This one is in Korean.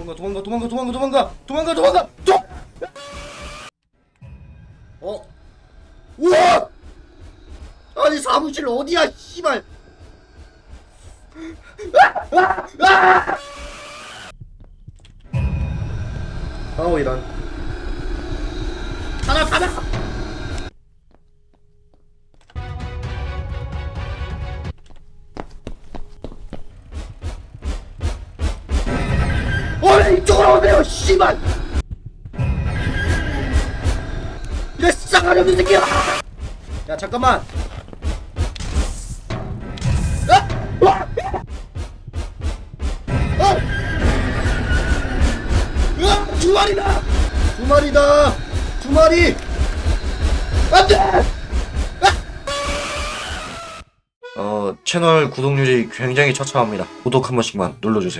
도망가 도망가 도망가 도망가 도망가 도망가 도망가 도 어? 우와! 아니 사무실 어디야 씨발 아! 아! 아! 이런 어이 이쪽으로 오세요 씨발 이래 싸가지 없는 새끼야 야 잠깐만 아! 와! 어! 으악! 두 마리다! 두 마리다! 두 마리! 안 돼! 어, 채널 구독률이 굉장히 처참합니다. 구독 한 번씩만 눌러주세요.